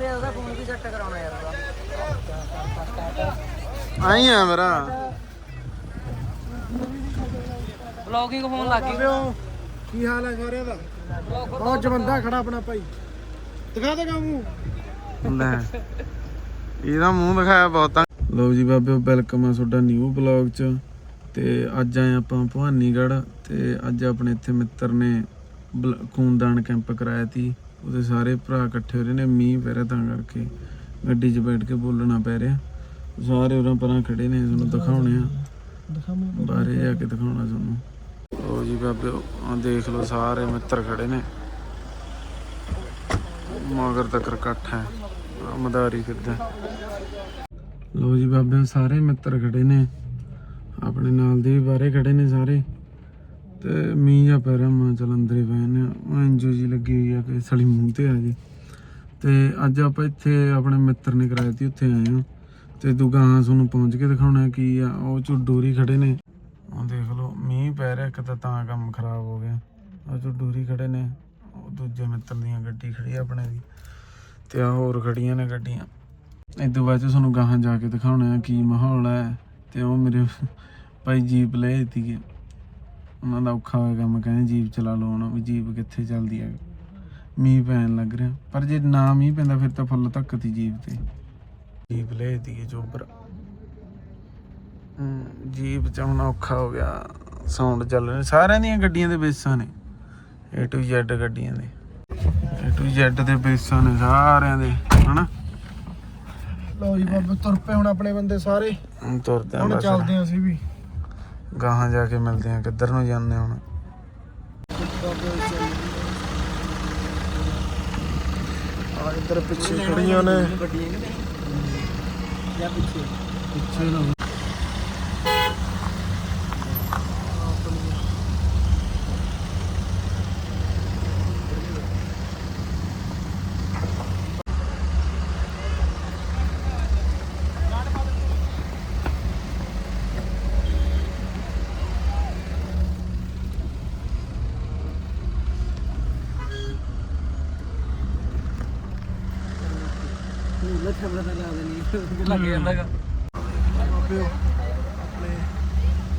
ਹੋਰ ਯਾਰ ਉਹਦਾ ਫੋਨ ਵੀ ਸੈੱਟ ਕਰਾਉਣਾ ਯਾਰ ਉਹਦਾ ਆਈ ਆ ਮੇਰਾ। ਬਲੌਗਿੰਗ ਫੋਨ ਲੱਗ ਗਈ। ਕੀ ਹਾਲ ਹੈ ਸਾਰਿਆਂ ਦਾ? ਬਹੁਤ ਬੰਦਾ ਖੜਾ ਆਪਣਾ ਭਾਈ। ਦਿਖਾ ਦੇਗਾ ਮੂੰਹ ਲੈ। ਇਹਦਾ ਮੂੰਹ ਦਿਖਾਇਆ ਬਹੁਤਾਂ ਲੋ ਜੀ ਬਾਬਿਓ ਵੈਲਕਮ ਆ ਤੁਹਾਡਾ ਨਿਊ ਬਲੌਗ ਚ। ਤੇ ਅੱਜ ਆਏ ਆਪਾਂ ਭਵਾਨੀਗੜ੍ਹ। ਤੇ ਅੱਜ ਆਪਣੇ ਇੱਥੇ ਮਿੱਤਰ ਨੇ ਖੂਨਦਾਨ ਕੈਂਪ ਕਰਾਇਆ ਤੀ ਉਹਦੇ ਸਾਰੇ ਭਰਾ ਇਕੱਠੇ ਹੋ ਰਹੇ ਨੇ, ਮੀਂਹ ਪੈ ਰਿਹਾ ਤਾਂ ਕਰਕੇ। ਗੱਡੀ 'ਚ ਬੈਠ ਕੇ ਬੋਲਣਾ ਪੈ ਰਿਹਾ। ਸਾਰੇ ਉਰਾਂ ਪਰਾਂ ਖੜੇ ਨੇ, ਤੁਹਾਨੂੰ ਦਿਖਾਉਣੇ ਆ। ਬਾਹਰੇ ਜਾ ਕੇ ਦਿਖਾਉਣਾ ਤੁਹਾਨੂੰ। ਲੋ ਜੀ ਬਾਬੇ ਆ ਦੇਖ ਲਓ, ਸਾਰੇ ਮਿੱਤਰ ਖੜੇ ਨੇ। ਮਗਰ ਤੱਕ ਇਕੱਠ ਹੈ। ਮਦਾਰੀ ਫਿਰਦਾ। ਲੋ ਜੀ ਬਾਬੇ, ਸਾਰੇ ਮਿੱਤਰ ਖੜੇ ਨੇ। ਆਪਣੇ ਨਾਲ ਦੇ ਵੀ ਬਾਹਰੇ ਖੜੇ ਨੇ ਸਾਰੇ। ਤੇ ਮੀਂਹ ਜਾ ਪੈ ਰਿਹਾ, ਮੈਂ ਚਲ ਅੰਦਰੇ ਪਏ ਨੇ ਇੰਜੋ ਜੀ ਲੱਗੀ ਹੋਈ ਆ ਕਿ ਸੜੀ ਮੂੰਹ ਤੇ ਆ ਜੀ। ਤੇ ਅੱਜ ਆਪਾਂ ਇੱਥੇ ਆਪਣੇ ਮਿੱਤਰ ਨੇ ਕਰਾਇਆ ਸੀ ਉੱਥੇ ਆਏ ਹਾਂ। ਤੇ ਦੂਗਾ ਤੁਹਾਨੂੰ ਪਹੁੰਚ ਕੇ ਦਿਖਾਉਣਾ ਕੀ ਆ। ਉਹ ਚ ਡੋਰੀ ਖੜੇ ਨੇ। ਉਹ ਦੇਖ ਲਓ, ਮੀਂਹ ਪੈ ਰਿਹਾ, ਇੱਕ ਤਾਂ ਤਾਂ ਕੰਮ ਖਰਾਬ ਹੋ ਗਿਆ। ਉਹ ਚ ਡੋਰੀ ਖੜੇ ਨੇ। ਉਹ ਦੂਜੇ ਮਿੱਤਰ ਦੀਆਂ ਗੱਡੀ ਖੜੀ ਆ ਆਪਣੇ ਦੀ। ਤੇ ਆ ਹੋਰ ਖੜੀਆਂ ਨੇ ਗੱਡੀਆਂ। ਇਸ ਤੋਂ ਬਾਅਦ 'ਚ ਤੁਹਾਨੂੰ ਗਾਹਾਂ ਜਾ ਕੇ ਦਿਖਾਉਣਾ ਕੀ ਮਾਹੌਲ ਹੈ ਤੇ ਉਹ ਮੇਰੇ ਭਾਈ ਜੀਪ ਲੈ ਦਿੱਤੀ ਉਹਨਾਂ ਦਾ ਔਖਾ ਹੋਇਆ ਕੰਮ ਕਹਿੰਦੇ ਜੀਪ ਚਲਾ ਲਓ ਹੁਣ ਵੀ ਜੀਪ ਕਿੱਥੇ ਚੱਲਦੀ ਹੈ ਮੀਂਹ ਪੈਣ ਲੱਗ ਰਿਹਾ। ਪਰ ਜੇ ਨਾ ਮੀਂਹ ਪੈਂਦਾ ਫਿਰ ਤਾਂ ਫੁੱਲ ਧੱਕਤੀ ਜੀਪ ਤੇ। ਜੀਪ ਲੈ ਚੋਬਰ। ਹਮ, ਜੀਪ ਚ ਹੁਣ ਔਖਾ ਹੋ ਗਿਆ। ਸਾਊਂਡ ਚੱਲ ਰਿਹਾ। ਸਾਰਿਆਂ ਦੀਆਂ ਗੱਡੀਆਂ ਦੇ ਬੇਸਾਂ ਨੇ। A to Z ਗੱਡੀਆਂ ਦੇ। A to Z ਦੇ ਬੇਸਾਂ ਨੇ ਸਾਰਿਆਂ ਦੇ ਹਨਾ? ਲਓ ਜੀ ਬਾਬੇ ਤੁਰ ਪਏ ਹੁਣ ਆਪਣੇ ਬੰਦੇ ਸਾਰੇ। ਹੁਣ ਤੁਰਦੇ ਆ ਹੁਣ ਬਸ। ਚੱਲਦੇ ਹਾਂ ਅਸੀਂ ਵੀ। ਗਾਹਾਂ ਜਾ ਕੇ ਮਿਲਦੇ ਆ ਕਿੱਧਰ ਨੂੰ ਜਾਂਦੇ ਹੁਣ? ਆ ਇੱਧਰ ਪਿੱਛੇ ਖੜੀਆਂ ਨੇ। ਗੱਡੀਆਂ ਕਿ ਜਾਂ ਪਿੱਛੇ? ਪਿੱਛੇ ਨਾ। ਲੱਖ ਬੜਾ ਤਾਂ ਲਾ ਦੇਣੀ ਲੱਗ ਜਾਂਦਾਗਾ। ਬਾਬੇ ਆਪਣੇ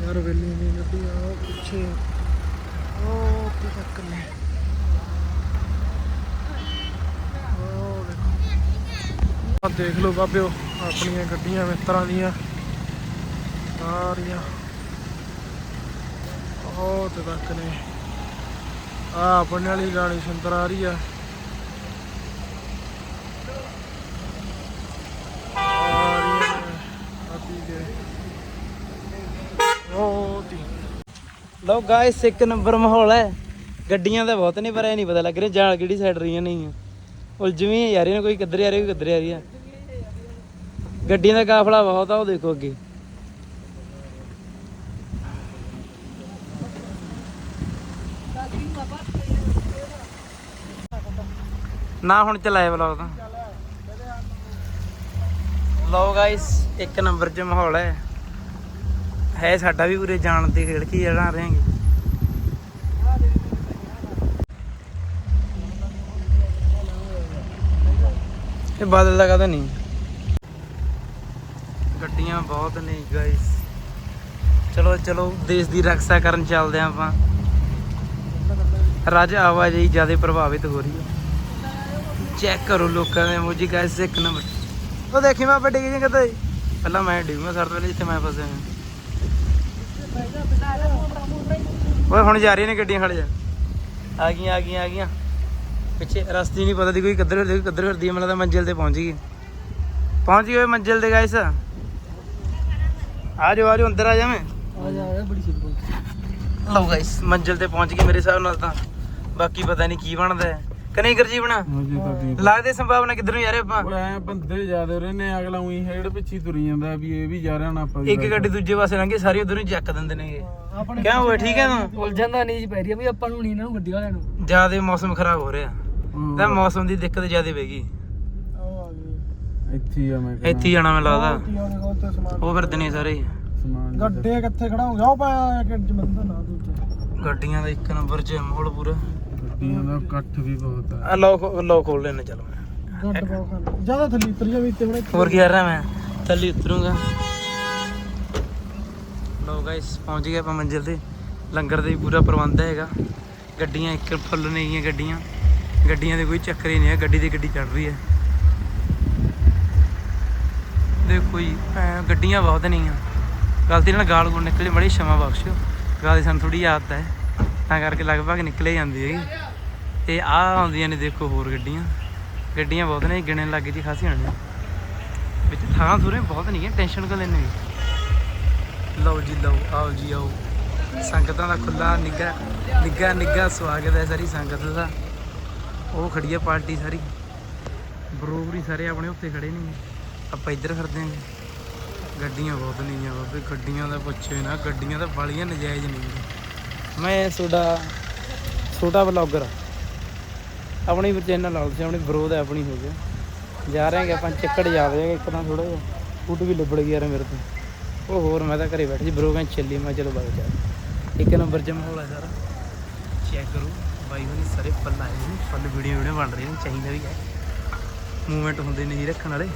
ਯਾਰ ਵੇਲੀ ਨਹੀਂ ਆ ਪਿੱਛੇ। ਉਹ ਦੇਖੋ ਆ ਦੇਖ ਲਓ ਬਾਬਿਓ ਆਪਣੀਆਂ ਗੱਡੀਆਂ ਮਿੱਤਰਾਂ ਦੀਆਂ। ਸਾਰੀਆਂ। ਬਹੁਤ ਤੱਕ ਨੇ ਆ ਆਪਣੇ ਵਾਲੀ ਰਾਣੀ ਸੁੰਦਰ ਆ ਰਹੀ ਆ ਰਹੀਆਂ ਨੇ ਆਦੀ ਦੇ ਉਹ ਤੀ ਲਓ ਗਾਇਸ ਇੱਕ ਨੰਬਰ ਮਾਹੌਲ ਹੈ। ਗੱਡੀਆਂ ਦਾ ਬਹੁਤ ਨਹੀਂ ਪਰ ਇਹ ਨਹੀਂ ਪਤਾ ਲੱਗ ਰਿਹਾ ਜਾਲ ਕਿਹੜੀ ਸਾਈਡ ਰਹੀਆਂ ਨਹੀਂ ਆ ਉਲਝਵੀਂ ਯਾਰ ਇਹਨਾਂ ਕੋਈ ਕਿੱਧਰ ਆ ਰਹੀ, ਕੋਈ ਕਿੱਧਰ ਆ ਰਹੀ ਆ। ਗੱਡੀਆਂ ਦਾ ਕਾਫਲਾ ਬਹੁਤ ਆ, ਉਹ ਦੇਖੋ ਅੱਗੇ। ਨਾ ਹੁਣ ਚਲਾਇਆ ਵਲੌਗ ਤਾਂ। ਲਓ ਗਾਇਸ ਇੱਕ ਨੰਬਰ 'ਚ ਮਾਹੌਲ ਹੈ। ਹੈ ਸਾਡਾ ਵੀ ਪੂਰੇ ਜਾਣ ਦੀ ਖੇਡ ਕੀ ਜਣਾ ਰਹੇਗੇ ਇਹ ਬਾਦਲ ਦਾ ਕਹਦਾ ਨਹੀਂ? ਗੱਡੀਆਂ ਬਹੁਤ ਨੇ ਗਾਇਸ ਚਲੋ ਚਲੋ, ਦੇਸ਼ ਦੀ ਰੱਖਿਆ ਕਰਨ ਚੱਲਦੇ ਆਂ ਆਪਾਂ। ਰਾਜ ਆਵਾਜਾਈ ਜ਼ਿਆਦਾ ਪ੍ਰਭਾਵਿਤ ਹੋ ਰਹੀ ਹੈ। ਚੈੱਕ ਕਰੋ ਲੋਕਾਂ ਦੇ ਮੋਜੀ ਗਾਇਸ ਇੱਕ ਨੰਬਰ ਉਹ ਦੇਖੀ ਮੈਂ ਵੱਡੇ ਕਿਹਨੇ ਕਹਤੇ ਪਹਿਲਾਂ ਮੈਂ ਡਿਊਗਾ ਸਰ ਤੋਂ ਪਹਿਲੇ ਜਿੱਥੇ ਮੈਂ ਫਸਿਆ ਹਾਂ ਓਏ ਹੁਣ ਜਾ ਰਹੀਆਂ ਨੇ ਗੱਡੀਆਂ ਖੜ ਜਾ ਆ ਗਈਆਂ ਆ ਗਈਆਂ ਆ ਗਈਆਂ। ਪਿੱਛੇ ਰਸਤੇ ਨਹੀਂ ਪਤਾ ਦੀ ਕੋਈ ਕਿੱਧਰ ਫਿਰਦੀ ਕੋਈ ਕਿੱਧਰ ਫਿਰਦੀ ਹੈ, ਮੈਨੂੰ ਤਾਂ ਮੰਜ਼ਿਲ ਤੇ ਪਹੁੰਚ ਗਈ। ਪਹੁੰਚ ਗਏ ਮੰਜ਼ਿਲ ਤੇ ਗਾਇਸ ਆ ਜਾਓ ਆ ਜਾਓ ਅੰਦਰ ਆ ਜਾਵੇਂ ਆ ਜਾ ਬੜੀ ਛੇਤੀ ਲਓ ਗਾਇਸ ਮੰਜ਼ਿਲ ਤੇ ਪਹੁੰਚ ਗਏ ਮੇਰੇ ਹਿਸਾਬ ਨਾਲ ਤਾਂ। ਬਾਕੀ ਪਤਾ ਨਹੀਂ ਕੀ ਬਣਦਾ ਹੈ। ਹਾਂਜੀ ਤਾਂ ਠੀਕ ਲੱਗਦੇ ਸੰਭਾਵਨਾ ਕਿੱਧਰ ਨੂੰ ਜਾ ਰਹੇ ਆਪਾਂ ਐ ਬੰਦੇ ਜ਼ਿਆਦਾ ਰਹੇ ਨੇ ਅਗਲਾ ਉਹੀ ਹੇੜ ਪਿੱਛੇ ਤੁਰੀ ਜਾਂਦਾ ਵੀ ਇਹ ਵੀ ਜਾ ਰਿਹਾ ਨਾ ਆਪਾਂ ਇੱਕ ਗੱਡੀ ਦੂਜੇ ਪਾਸੇ ਲੰਘੇ ਸਾਰੇ ਉਧਰ ਨੂੰ ਚੱਕ ਦਿੰਦੇ ਨੇਗੇ। ਕਿਆ ਹੋਇਆ ਠੀਕ ਹੈ ਤੂੰ? ਉਲਝਣ ਦਾ ਨਹੀਂ ਜੀ ਪੈ ਰਹੀ ਵੀ ਆਪਾਂ ਨੂੰ ਨਹੀਂ ਇਹਨਾਂ ਨੂੰ ਗੱਡੀ ਵਾਲਿਆਂ ਨੂੰ। ਜ਼ਿਆਦਾ ਮੌਸਮ ਖਰਾਬ ਹੋ ਰਿਹਾ। ਤਾਂ ਮੌਸਮ ਦੀ ਦਿੱਕਤ ਜ਼ਿਆਦਾ ਪੈਗੀ ਉਹ ਆ ਗਏ ਇੱਥੇ ਆ ਮੈਂ ਇੱਥੇ ਜਾਣਾ ਮੈਨੂੰ ਲੱਗਦਾ। ਉਹ ਫਿਰਦੇ ਨੇ ਸਾਰੇ। ਸਮਾਨ ਗੱਡੇ ਕਿੱਥੇ ਖੜਾਉਂਗੇ ਉਹ ਕਿ ਜਮੰਦਰ ਨਾ ਦੂਜੇ। ਗੱਡੀਆਂ ਦਾ ਇੱਕ ਨੰਬਰ 'ਚ ਮਾਹੌਲ ਪੂਰਾ। ਗੱਡੀਆਂ ਦਾ ਇਕੱਠ ਵੀ ਬਹੁਤ ਆ। ਆ ਲੋ ਲੋ ਖੋਲ ਲੈਣੇ ਚਲੋ। ਗੱਡ ਜ਼ਿਆਦਾ ਥੱਲੇ ਉਤਰ ਜਾਵੇ ਇੱਥੇ ਬੜੇ ਹੋਰ ਕੀ ਕਰ ਰਿਹਾ ਮੈਂ? ਥੱਲੇ ਉਤਰੂੰਗਾ। ਲੋ ਗਾਇਸ ਪਹੁੰਚ ਗਏ ਆਪਾਂ ਮੰਜ਼ਿਲ ਤੇ। ਲੰਗਰ ਦਾ ਵੀ ਪੂਰਾ ਪ੍ਰਬੰਧ ਹੈਗਾ। ਗੱਡੀਆਂ ਇੱਕ ਫੁੱਲ ਨੇ ਗਈਆਂ ਗੱਡੀਆਂ। ਗੱਡੀਆਂ ਦੇ ਕੋਈ ਚੱਕਰ ਹੀ ਨਹੀਂ ਹੈ ਗੱਡੀ ਦੀ ਗੱਡੀ ਚੜ ਰਹੀ ਹੈ। ਦੇਖੋ ਜੀ ਐਂ ਗੱਡੀਆਂ ਬਹੁਤ ਨਹੀਂ ਆ ਗਲਤੀ ਨਾਲ ਗਾਲ ਗੁਲ ਨਿਕਲੇ ਬੜੀ ਸ਼ਮਾ ਬਖਸ਼ਿਓ। ਗਾਲ ਦੀ ਸਾਨੂੰ ਥੋੜੀ ਆਦਤ ਹੈ। ਤਾਂ ਕਰਕੇ ਲਗਭਗ ਨਿਕਲੇ ਜਾਂਦੀ ਹੈਗੀ। ਤੇ ਆ ਆਉਂਦੀਆਂ ਨੇ ਦੇਖੋ ਹੋਰ ਗੱਡੀਆਂ। ਗੱਡੀਆਂ ਬਹੁਤ ਨੇ, ਗਿਣਨ ਲੱਗੇ ਜੀ ਖਾਸੀਆਂ ਨੇ ਵਿੱਚ ਥਾਂ ਥੁਰੇ ਬਹੁਤ ਨਹੀਂ ਹੈ ਟੈਨਸ਼ਨ ਕਰ ਲੈਣੇ ਲਓ ਜੀ, ਲਓ, ਆਓ ਜੀ, ਆਓ। ਸੰਗਤਾਂ ਦਾ ਖੁੱਲਾ ਨਿੱਘਾ ਨਿੱਘਾ ਨਿੱਘਾ ਸਵਾਗਤ ਹੈ ਸਾਰੀ ਸੰਗਤ ਦਾ। ਉਹ ਖੜੀ ਹੈ ਪਾਰਟੀ ਸਾਰੀ। ਬਰੋਬਰੀ ਸਾਰੇ ਆਪਣੇ ਉੱਤੇ ਖੜੇ ਨੇ। ਆਪਾਂ ਇੱਧਰ ਫਿਰਦੇ ਹਾਂ। ਗੱਡੀਆਂ ਬਹੁਤ ਨਹੀਂ ਬਾਬੇ, ਗੱਡੀਆਂ ਦਾ ਪੁੱਛੇ ਨਾ, ਗੱਡੀਆਂ ਤਾਂ ਬਾਲੀਆਂ ਨਜਾਇਜ਼ ਨਹੀਂ ਮੈਂ ਤੁਹਾਡਾ ਛੋਟਾ ਬਲੌਗਰ ਆਪਣੀ ਚੈਨਲ ਲਾਉ ਸੀ, ਆਪਣੀ ਬਰੋ ਹੈ ਆਪਣੀ ਹੋ ਗਿਆ। ਜਾ ਰਹੇ ਹਾਂ ਆਪਾਂ, ਚੱਕੜ ਜਾ ਰਹੇ ਹਾਂ ਇੱਕ ਤਾਂ ਥੋੜਾ ਜਿਹਾ ਫੁੱਟ ਵੀ ਲਿਬੜ ਗਿਆ ਯਾਰ ਮੇਰੇ ਤੋਂ। ਉਹ ਹੋਰ ਮੈਂ ਤਾਂ ਘਰੇ ਬੈਠ ਜੀ ਬਰੋ ਕਹਿੰਦੇ ਚੱਲੀ ਮੈਂ ਚਲੋ ਬਾਈ ਜਾ। ਇੱਕ ਨੰਬਰ 'ਚ ਮਾਹੌਲ ਹੈ ਸਾਰਾ। ਚੈੱਕ ਕਰੋ, ਬਾਈ ਹੋਣੀ ਸਾਰੇ ਫੁੱਲ ਆਏ ਨੇ, ਫੁੱਲ ਵੀਡੀਓ ਵੀਡੀਓ ਬਣ ਰਹੀ ਚਾਹੀਦਾ ਵੀ ਹੈ। ਮੂਵਮੈਂਟ ਹੁੰਦੇ ਨਹੀਂ ਰੱਖਣ ਵਾਲੇ।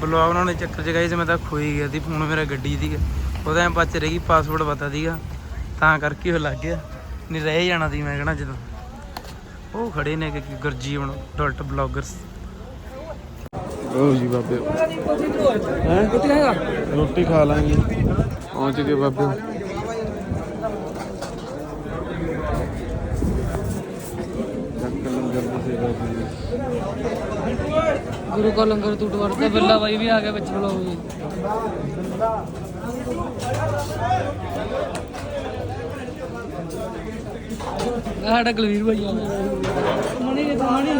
ਬਲੌਗ ਉਹਨਾਂ ਨੇ ਚੱਕਰ 'ਚ ਗਏ ਸੀ, ਮੈਂ ਤਾਂ ਖੋਈ ਗਿਆ ਸੀ ਫੋਨ ਮੇਰਾ ਗੱਡੀ ਦੀ ਉਹਦਾ ਐਂ ਪਚ ਰਹੀ ਪਾਸਵਰਡ ਪਤਾ ਸੀਗਾ। ਤਾਂ ਕਰਕੇ ਉਹ ਲੱਗ ਗਿਆ। ਨਹੀਂ, ਰਹਿ ਜਾਣਾ ਸੀ, ਮੈਂ ਕਹਣਾ ਜਦੋਂ। ਉਹ ਖੜੇ ਨੇ ਕਿ ਗੁਰਜੀ ਬਣ ਡਾਟ ਬਲੌਗਰਸ ਲਓ ਜੀ ਬਾਬੇ। ਹੈ? ਰੋਟੀ ਖਾ ਲਾਂਗੇ। ਪਹੁੰਚ ਗਏ ਬਾਬੇ। ਗੁਰੂ ਕਾ ਲੰਗਰ ਟੁੱਟ ਵੜਦਾ ਬਿੱਲਾ ਬਾਈ ਵੀ ਆ ਗਿਆ ਵਿੱਚ ਬੁਲਾਓ ਜੀ। ਸਾਡਾ ਗਲਵੀਰ ਭਾਈ ਮਣੀ ਦੇ ਮਣੀ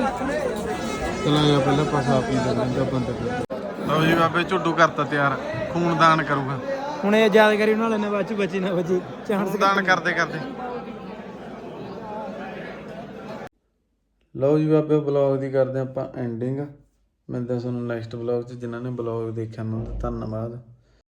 ਚਲਾ ਜਾ ਪਹਿਲਾਂ ਪਾਸਾ ਪੀ ਲੈਂਦਾ ਬੰਦ ਕਰ ਲਓ ਜੀ ਬਾਬੇ ਝੁੱਡੂ ਕਰਤਾ ਤਿਆਰ। ਖੂਨਦਾਨ ਕਰੂਗਾ। ਹੁਣ ਇਹ ਯਾਦਗਾਰੀ ਬਣਾ ਲੈਣੇ ਬਾਅਦ ਚ ਬਚੀ ਨਾ ਬਚੀ ਚਾਂਸ ਖੂਨਦਾਨ ਕਰਦੇ ਕਰਦੇ। ਲਓ ਜੀ ਬਾਬੇ ਬਲੌਗ ਦੀ ਕਰਦੇ ਆਪਾਂ ਐਂਡਿੰਗ ਮਿਲਦੇ ਹਾਂ ਤੁਹਾਨੂੰ ਨੈਕਸਟ ਬਲੌਗ 'ਚ ਜਿਨ੍ਹਾਂ ਨੇ ਬਲੌਗ ਦੇਖਿਆ ਉਹਨਾਂ ਦਾ ਧੰਨਵਾਦ।